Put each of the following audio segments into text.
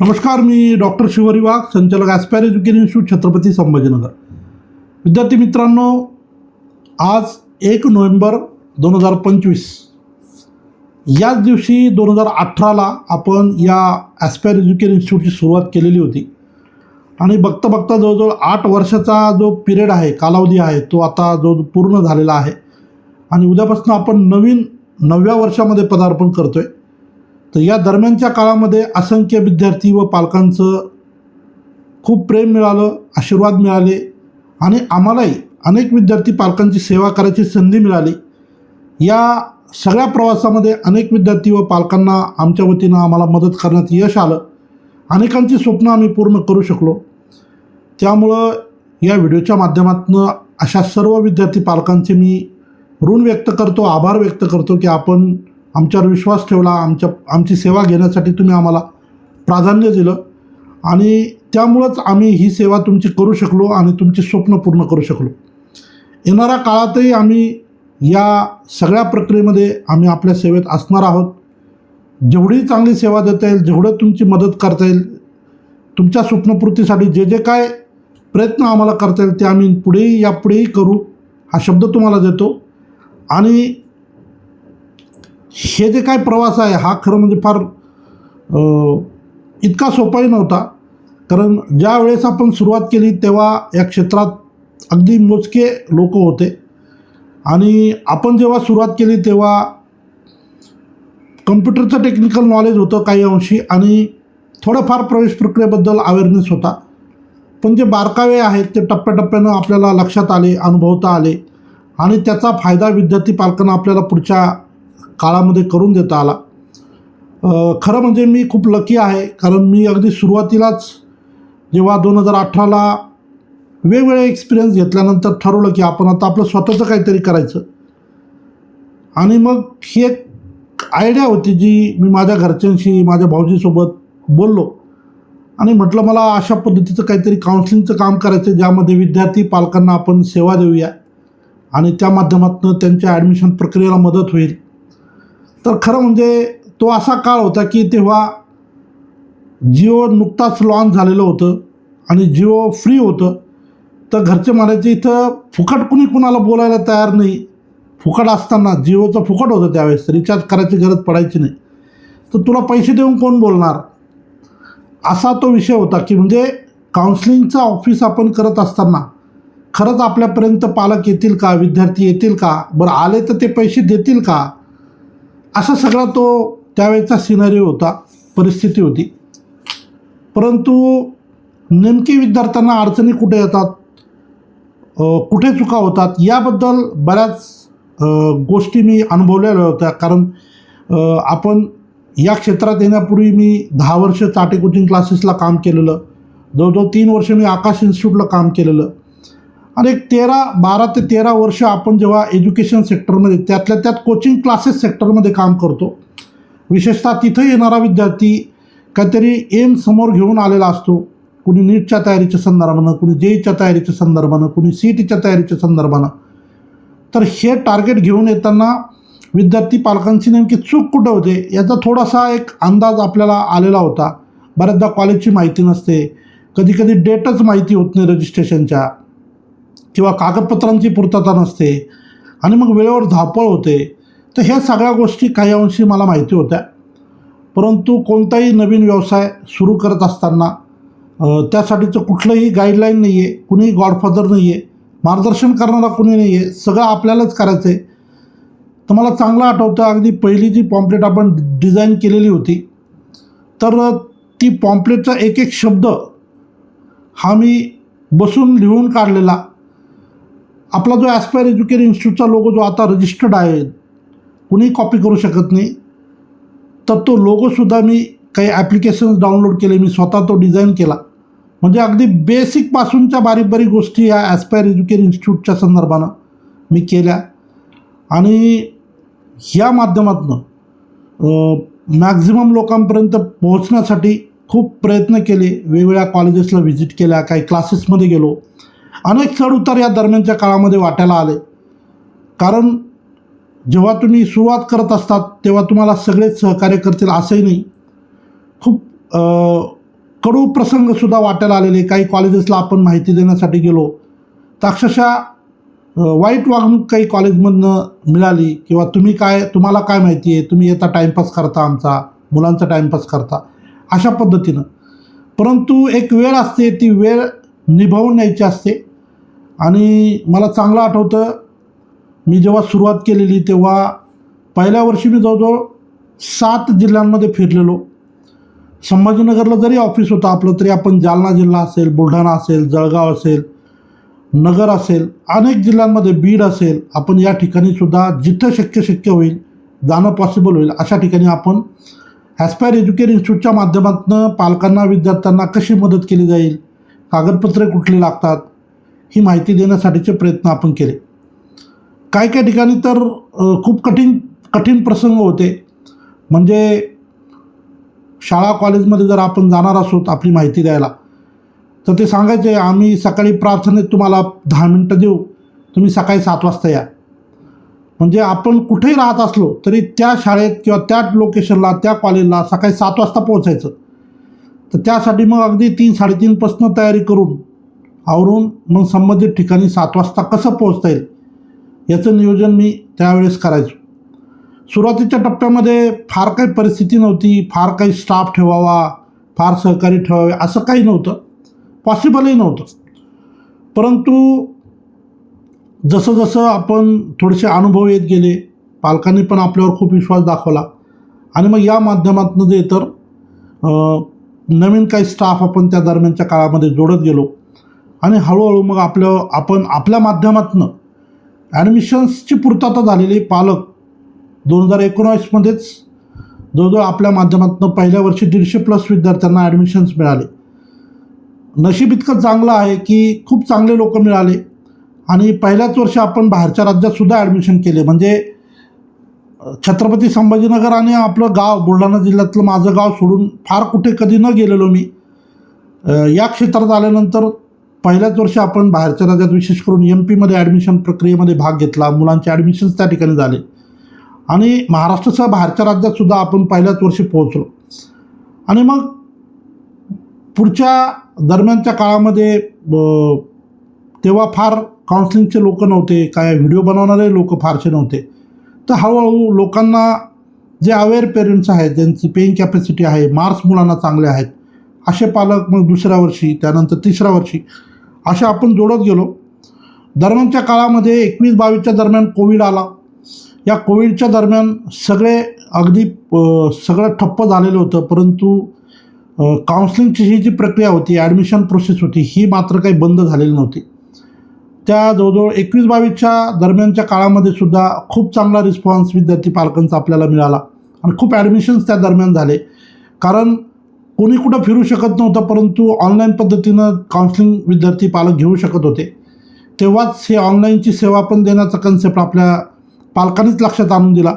नमस्कार मी डॉक्टर शिवरी वाघ संचालक aspire education institute Chhatrapati Sambhajinagar. विद्यार्थी मित्रांनो आज एक नोव्हेंबर दोन हजार पंचवीस. याच दिवशी दोन हजार अठराला आपण या ॲस्पायर एज्युकेशन इन्स्टिट्यूटची सुरुवात केलेली होती. आणि बघता बघता जवळजवळ आठ वर्षाचा जो पिरियड आहे कालावधी आहे तो आता जो पूर्ण झालेला आहे. आणि उद्यापासून आपण नवीन नवव्या वर्षामध्ये पदार्पण करतो आहे तर या दरम्यानच्या काळामध्ये असंख्य विद्यार्थी व पालकांचं खूप प्रेम मिळालं आशीर्वाद मिळाले आणि आम्हालाही अनेक विद्यार्थी पालकांची सेवा करायची संधी मिळाली. या सगळ्या प्रवासामध्ये अनेक विद्यार्थी व पालकांना आमच्या वतीनं आम्हाला मदत करण्यात यश आलं. अनेकांची स्वप्न आम्ही पूर्ण करू शकलो. त्यामुळं या व्हिडिओच्या माध्यमातून अशा सर्व विद्यार्थी पालकांचे मी ऋण व्यक्त करतो आभार व्यक्त करतो की आपण आमच्यावर विश्वास ठेवला आमच्या आमची सेवा घेण्यासाठी तुम्ही आम्हाला प्राधान्य दिलं. आणि त्यामुळंच आम्ही ही सेवा तुमची करू शकलो आणि तुमची स्वप्न पूर्ण करू शकलो. येणाऱ्या काळातही आम्ही या सगळ्या प्रक्रियेमध्ये आम्ही आपल्या सेवेत असणार आहोत. जेवढी चांगली सेवा देता येईल जेवढं तुमची मदत करता येईल तुमच्या स्वप्नपूर्तीसाठी जे जे काय प्रयत्न आम्हाला करता येईल ते आम्ही पुढेही यापुढेही करू हा शब्द तुम्हाला देतो. आणि हे जे काय प्रवास आहे हा खरं म्हणजे फार इतका सोपाही नव्हता. कारण ज्या वेळेस आपण सुरुवात केली तेव्हा या क्षेत्रात अगदी मोजके लोक होते. आणि आपण जेव्हा सुरुवात केली तेव्हा कम्प्युटरचं टेक्निकल नॉलेज होतं काही अंशी आणि थोडंफार प्रवेश प्रक्रियेबद्दल अवेअरनेस होता. पण जे बारकावे आहेत ते टप्प्याटप्प्यानं आपल्याला लक्षात आले अनुभवता आले आणि त्याचा फायदा विद्यार्थी पालकांना आपल्याला पुढच्या काळामध्ये करून देता आला. खरं म्हणजे मी खूप लकी आहे कारण मी अगदी सुरुवातीलाच जेव्हा दोन हजार अठराला वेगवेगळे एक्सपिरियन्स घेतल्यानंतर ठरवलं की आपण आता आपलं स्वतःचं काहीतरी करायचं. आणि मग ही एक आयडिया होती जी मी माझ्या घरच्यांशी माझ्या भाऊजीसोबत बोललो. आणि म्हटलं मला अशा पद्धतीचं काहीतरी काउन्सिलिंगचं काम करायचं ज्यामध्ये विद्यार्थी पालकांना आपण सेवा देऊया आणि त्या माध्यमातून त्यांच्या ॲडमिशन प्रक्रियेला मदत होईल. तर खरं म्हणजे तो असा काळ होता की तेव्हा जिओ नुकताच लॉन्च झालेलं होतं आणि जिओ फ्री होतं. तर घरचे म्हणायचे इथं फुकट कुणी कुणाला बोलायला तयार नाही. फुकट असताना जिओचं फुकट होतं त्यावेळेस रिचार्ज करायची गरज पडायची नाही. तर तुला पैसे देऊन कोण बोलणार? असा तो विषय होता की म्हणजे काउन्सिलिंगचा ऑफिस आपण करत असताना खरंच आपल्यापर्यंत पालक येतील का? विद्यार्थी येतील का? बरं आले तर ते पैसे देतील का? असा सगळा तो त्यावेळेचा सिनरी होता परिस्थिती होती. परंतु नेमकी विद्यार्थ्यांना अडचणी कुठे येतात कुठे चुका होतात याबद्दल बऱ्याच गोष्टी मी अनुभवलेल्या होत्या. कारण आपण या क्षेत्रात येण्यापूर्वी मी दहा वर्ष चाटे कोचिंग क्लासेसला काम केलेलं जवळजवळ तीन वर्ष मी आकाश इन्स्टिट्यूटला काम केलेलं. आणि एक तेरा बारा ते तेरा वर्ष आपण जेव्हा एज्युकेशन सेक्टरमध्ये त्यातल्या त्यात कोचिंग क्लासेस सेक्टरमध्ये काम करतो विशेषतः तिथं येणारा विद्यार्थी काहीतरी एम समोर घेऊन आलेला असतो. कुणी नीटच्या तयारीच्या संदर्भानं कुणी जेईच्या तयारीच्या संदर्भानं कुणी सी टीच्या तयारीच्या संदर्भानं. तर हे टार्गेट घेऊन येताना विद्यार्थी पालकांची नेमकी चूक कुठं होते याचा थोडासा एक अंदाज आपल्याला आलेला होता. बऱ्याचदा कॉलेजची माहिती नसते. कधी कधी डेटच माहिती होत नाही रजिस्ट्रेशनच्या किंवा कागदपत्रांची पूर्तता नसते आणि मग वेळेवर धावपळ होते तर ह्या सगळ्या गोष्टी काही अंशी मला माहिती होत्या. परंतु कोणताही नवीन व्यवसाय सुरू करत असताना त्यासाठीचं कुठलंही गाईडलाईन नाही आहे कुणीही गॉडफादर नाही आहे मार्गदर्शन करणारा कुणी नाही आहे सगळं आपल्यालाच करायचं आहे तर मला चांगलं आठवतं अगदी पहिली जी पॉम्पलेट आपण डिझाईन केलेली होती तर ती पॉम्पलेटचा एक एक शब्द हा मी बसून लिहून काढलेला. आपला जो ॲस्पायर एज्युकेशन इन्स्टिट्यूटचा लोगो जो आता रजिस्टर्ड आहे कुणीही कॉपी करू शकत नाही तर तो लोगोसुद्धा मी काही ॲप्लिकेशन्स डाउनलोड केले मी स्वतः तो डिझाईन केला. म्हणजे अगदी बेसिकपासूनच्या बारीक बारीक गोष्टी या ॲस्पायर एज्युकेशन इन्स्टिट्यूटच्या संदर्भानं मी केल्या. आणि ह्या माध्यमातून मॅक्झिमम लोकांपर्यंत पोहोचण्यासाठी खूप प्रयत्न केले. वेगवेगळ्या कॉलेजेसला व्हिजिट केल्या काही क्लासेसमध्ये गेलो. अनेक चढउतार या दरम्यानच्या काळामध्ये वाटायला आले. कारण जेव्हा तुम्ही सुरुवात करत असतात तेव्हा तुम्हाला सगळेच सहकार्य करतील असंही नाही. खूप कडू प्रसंगसुद्धा वाटायला आलेले. काही कॉलेजेसला आपण माहिती देण्यासाठी गेलो. तर अक्षरशः वाईट वागणूक काही कॉलेजमधनं मिळाली किंवा तुम्ही काय तुम्हाला काय माहिती आहे? तुम्ही येता टाईमपास करता आमचा मुलांचा टाईमपास करता. अशा पद्धतीनं. परंतु एक वेळ असते ती वेळ निभावून न्यायची असते. आणि मला चांगलं आठवतं मी जेव्हा सुरुवात केलेली तेव्हा पहिल्या वर्षी मी जवळजवळ सात जिल्ह्यांमध्ये फिरलेलो. संभाजीनगरला जरी ऑफिस होतं आपलं तरी आपण जालना जिल्हा असेल बुलढाणा असेल जळगाव असेल नगर असेल अनेक जिल्ह्यांमध्ये बीड असेल आपण या ठिकाणी सुद्धा जिथं शक्य शक्य होईल जाणं पॉसिबल होईल अशा ठिकाणी आपण ॲस्पायर एज्युकेट इन्स्टिट्यूटच्या माध्यमातून पालकांना विद्यार्थ्यांना कशी मदत केली जाईल कागदपत्रे कुठली लागतात ही माहिती देण्यासाठीचे प्रयत्न आपण केले. काही काही ठिकाणी तर खूप कठीण कठीण प्रसंग होते. म्हणजे शाळा कॉलेजमध्ये जर आपण जाणार असो आपली माहिती द्यायला तर ते सांगायचे आम्ही सकाळी प्रार्थनेत तुम्हाला दहा मिनटं देऊ. तुम्ही सकाळी सात वाजता या. म्हणजे आपण कुठेही राहत असलो तरी त्या शाळेत किंवा त्या लोकेशनला त्या कॉलेजला सकाळी सात वाजता पोहोचायचं. तर त्यासाठी मग अगदी तीन साडेतीनपासून तयारी करून आवरून मग संबंधित ठिकाणी सात वाजता कसं पोहोचता येईल? याचं नियोजन मी त्यावेळेस करायचो. सुरुवातीच्या टप्प्यामध्ये फार काही परिस्थिती नव्हती फार काही स्टाफ ठेवावा फार सहकारी ठेवावे असं काही नव्हतं. पॉसिबलही नव्हतं. परंतु जसं जसं आपण थोडेसे अनुभव येत गेले पालकांनी पण आपल्यावर खूप विश्वास दाखवला आणि मग या माध्यमातून जे तर नवीन काही स्टाफ आपण त्या दरम्यानच्या काळामध्ये जोडत गेलो. आणि हळूहळू मग आपलं आपण आपल्या माध्यमातून ॲडमिशन्सची पूर्तता झालेली पालक दोन हजार एकोणावीसमध्येच जवळजवळ आपल्या माध्यमातून पहिल्या वर्षी दीडशे प्लस विद्यार्थ्यांना ॲडमिशन्स मिळाले. नशीब इतकं चांगलं आहे की खूप चांगले लोक मिळाले. आणि पहिल्याच वर्षी आपण बाहेरच्या राज्यातसुद्धा ॲडमिशन केले. म्हणजे छत्रपती संभाजीनगर आणि आपलं गाव बुलढाणा जिल्ह्यातलं माझं गाव सोडून फार कुठे कधी न गेलेलो मी. या क्षेत्रात आल्यानंतर पहिल्याच वर्षी आपण बाहेरच्या राज्यात विशेष करून एम पीमध्ये ॲडमिशन प्रक्रियेमध्ये भाग घेतला. मुलांचे ॲडमिशन्स त्या ठिकाणी झाले. आणि महाराष्ट्रासह बाहेरच्या राज्यातसुद्धा आपण पहिल्याच वर्षी पोहोचलो. आणि मग पुढच्या दरम्यानच्या काळामध्ये तेव्हा फार काउन्सिलिंगचे लोक नव्हते काय व्हिडिओ बनवणारे लोक फारसे नव्हते. तर हळूहळू लोकांना जे अवेअर पेरेंट्स आहेत ज्यांची पेईंग कॅपॅसिटी आहे मार्क्स मुलांना चांगले आहेत असे पालक मग दुसऱ्या वर्षी त्यानंतर तिसऱ्या वर्षी असे आपण जोडत गेलो. दरम्यानच्या काळामध्ये एकवीस बावीसच्या दरम्यान कोविड आला. या कोविडच्या दरम्यान सगळे अगदी सगळं ठप्प झालेलं होतं. परंतु काउन्सिलिंगची ही जी प्रक्रिया होती ॲडमिशन प्रोसेस होती ही मात्र काही बंद झालेली नव्हती. त्या जवळजवळ एकवीस बावीसच्या दरम्यानच्या काळामध्ये सुद्धा खूप चांगला रिस्पॉन्स विद्यार्थी पालकांचा आपल्याला मिळाला. आणि खूप ॲडमिशन्स त्या दरम्यान झाले. कारण कोणी कुठं फिरू शकत नव्हतं परंतु ऑनलाईन पद्धतीनं काउन्सिलिंग विद्यार्थी पालक घेऊ शकत होते. तेव्हाच हे ऑनलाईनची सेवा पण देण्याचा कन्सेप्ट आपल्या पालकांनीच लक्षात आणून दिला.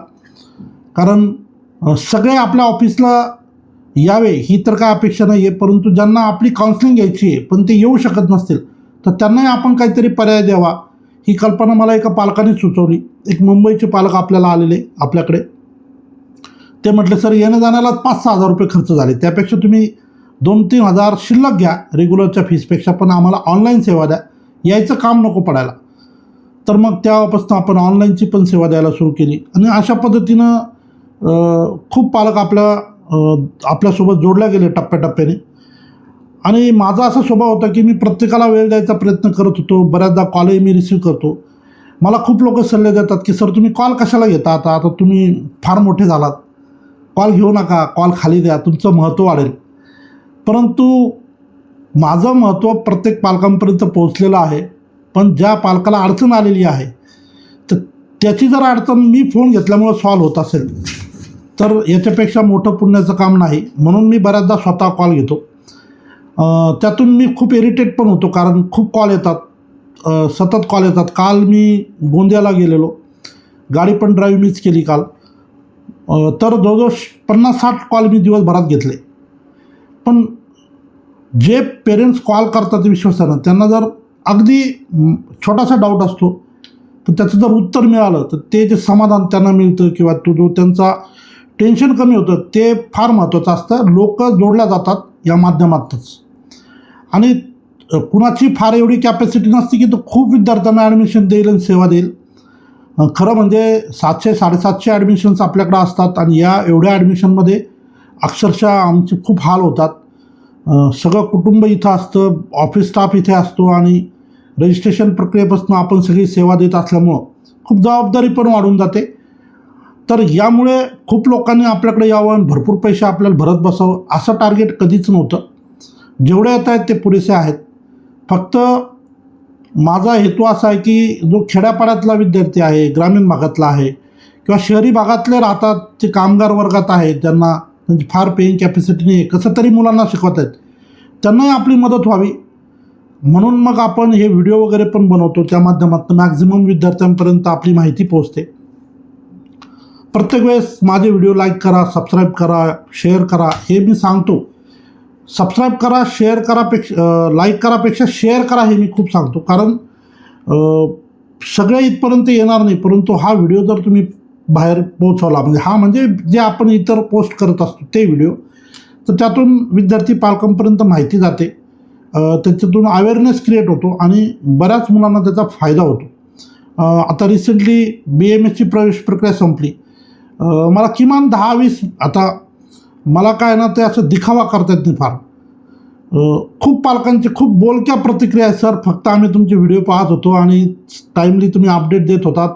कारण सगळे आपल्या ऑफिसला यावे ही तर काय अपेक्षा नाही आहे परंतु ज्यांना आपली काउन्सिलिंग घ्यायची आहे पण ते येऊ शकत नसतील तर त्यांनाही आपण काहीतरी पर्याय द्यावा. ही कल्पना मला एका पालकानेच सुचवली. एक मुंबईचे पालक आपल्याला आलेले आपल्याकडे. ते म्हटले सर येणं जाण्यालाच पाच सहा हजार रुपये खर्च झाले. त्यापेक्षा तुम्ही दोन तीन हजार शिल्लक घ्या रेग्युलरच्या फीसपेक्षा पण आम्हाला ऑनलाईन सेवा द्या. यायचं काम नको पडायला. तर मग तेव्हापासून आपण ऑनलाईनची पण सेवा द्यायला सुरू केली. आणि अशा पद्धतीनं खूप पालक आपल्या आपल्यासोबत जोडल्या गेले टप्प्याटप्प्याने. आणि माझा असा स्वभाव होता की मी प्रत्येकाला वेळ द्यायचा प्रयत्न करत होतो. बऱ्याचदा कॉलही मी रिसीव्ह करतो. मला खूप लोक सल्ले देतात की सर तुम्ही कॉल कशाला घेता आता? आता तुम्ही फार मोठे झालात. कॉल घेऊ नका कॉल खाली द्या तुमचं महत्त्व वाढेल. परंतु माझं महत्त्व प्रत्येक पालकांपर्यंत पोहोचलेलं आहे पण ज्या पालकाला अडचण आलेली आहे तर त्याची जर अडचण मी फोन घेतल्यामुळं सॉल्व्ह होत असेल तर याच्यापेक्षा मोठं पुण्याचं काम नाही. म्हणून मी बऱ्याचदा स्वतः कॉल घेतो. त्यातून मी खूप इरिटेट पण होतो कारण खूप कॉल येतात. सतत कॉल येतात. काल मी गोंदियाला गेलेलो. गाडी पण ड्राईव्ह मीच केली काल. तर जवळजवळ पन्नास साठ कॉल मी दिवसभरात घेतले. पण जे पेरेंट्स कॉल करतात विश्वासानं त्यांना जर अगदी छोटासा डाऊट असतो तर त्याचं जर उत्तर मिळालं तर ते जे समाधान त्यांना मिळतं किंवा तो जो त्यांचा टेन्शन कमी होतं ते फार महत्त्वाचं असतं. लोक जोडल्या जातात या माध्यमातच. आणि कुणाची फार एवढी कॅपॅसिटी नसते की तो खूप विद्यार्थ्यांना ॲडमिशन देईल आणि सेवा देईल. खरं म्हणजे सातशे साडेसातशे ॲडमिशन्स आपल्याकडं असतात आणि या एवढ्या ॲडमिशनमध्ये अक्षरशः आमचे खूप हाल होतात. सगळं कुटुंब इथं असतं ऑफिस स्टाफ इथे असतो आणि रजिस्ट्रेशन प्रक्रियेपासून आपण सगळी सेवा देत असल्यामुळं खूप जबाबदारी पण वाढून जाते. तर यामुळे खूप लोकांनी आपल्याकडे यावं आणि भरपूर पैसे आपल्याला भरत बसावं असं टार्गेट कधीच नव्हतं. जेवढे येत आहेत ते पुरेसे आहेत. फक्त माझा हेतू असा आहे की जो खेड्यापाड्यातला विद्यार्थी आहे ग्रामीण भागातला आहे किंवा शहरी भागातले राहतात जे कामगार वर्गात आहेत त्यांना त्यांची फार पेईंग कॅपॅसिटीने कसं तरी मुलांना शिकवत आहेत त्यांनाही आपली मदत व्हावी. म्हणून मग आपण हे व्हिडिओ वगैरे पण बनवतो त्या माध्यमातून मॅक्झिमम विद्यार्थ्यांपर्यंत आपली माहिती पोहोचते. प्रत्येक वेळेस माझे व्हिडिओ लाईक करा सबस्क्राईब करा शेअर करा हे मी सांगतो. सबस्क्राईब करा शेअर करापेक्षा लाईक करापेक्षा शेअर करा हे मी खूप सांगतो. कारण सगळ्या सगळे इथपर्यंत येणार नाही. परंतु हा व्हिडिओ जर तुम्ही बाहेर पोहोचवला म्हणजे हा म्हणजे जे आपण इतर पोस्ट करत असतो ते व्हिडिओ तर त्यातून विद्यार्थी पालकांपर्यंत माहिती जाते. त्याच्यातून अवेअरनेस क्रिएट होतो आणि बऱ्याच मुलांना त्याचा फायदा होतो. आता रिसेंटली बी एम एसची प्रवेश प्रक्रिया संपली. मला किमान दहा वीस आता मला काय ना ते असं दिखावा करता येत नाही फार खूप पालकांचे खूप बोलक्या प्रतिक्रिया आहेत सर. फक्त आम्ही तुमचे व्हिडिओ पाहत होतो आणि टाईमली तुम्ही अपडेट देत होतात.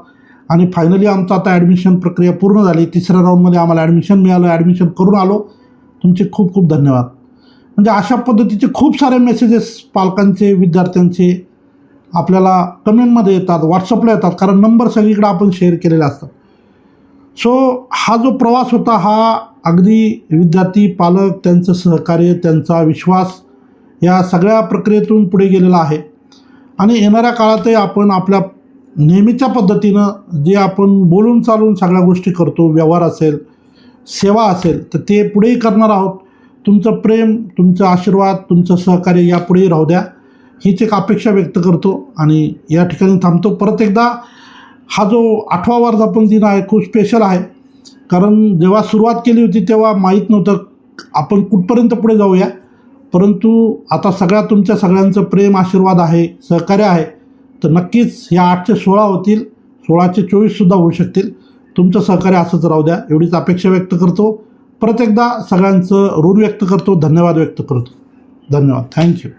आणि फायनली आमचं आता ॲडमिशन प्रक्रिया पूर्ण झाली. तिसऱ्या राऊंडमध्ये आम्हाला ॲडमिशन मिळालं. ॲडमिशन करून आलो. तुमचे खूप खूप धन्यवाद. म्हणजे अशा पद्धतीचे खूप सारे मेसेजेस पालकांचे विद्यार्थ्यांचे आपल्याला कमेंटमध्ये येतात व्हॉट्सअपला येतात. कारण नंबर सगळीकडे आपण शेअर केलेले असतात. सो हा जो प्रवास होता हा अगदी विद्यार्थी पालक त्यांचं सहकार्य त्यांचा विश्वास या सगळ्या प्रक्रियेतून पुढे गेलेला आहे. आणि येणाऱ्या काळातही आपण आपल्या नेहमीच्या पद्धतीनं जे आपण बोलून चालून सगळ्या गोष्टी करतो व्यवहार असेल सेवा असेल तर ते पुढेही करणार आहोत. तुमचं प्रेम तुमचं आशीर्वाद तुमचं सहकार्य यापुढेही राहू द्या. हीच एक अपेक्षा व्यक्त करतो आणि या ठिकाणी थांबतो. परत एकदा हा जो आठवा वर्धापन दिन आहे खूप स्पेशल आहे. कारण जेव्हा सुरुवात केली होती तेव्हा माहीत नव्हतं आपण कुठपर्यंत पुढे जाऊया. परंतु आता सगळ्या तुमच्या सगळ्यांचं प्रेम आशीर्वाद आहे सहकार्य आहे. तर नक्कीच या आठचे सोळा होतील सोळाचे चोवीससुद्धा होऊ शकतील. तुमचं सहकार्य असंच राहू द्या. एवढीच अपेक्षा व्यक्त करतो. परत एकदा सगळ्यांचं ऋण व्यक्त करतो. धन्यवाद व्यक्त करतो. धन्यवाद. थँक्यू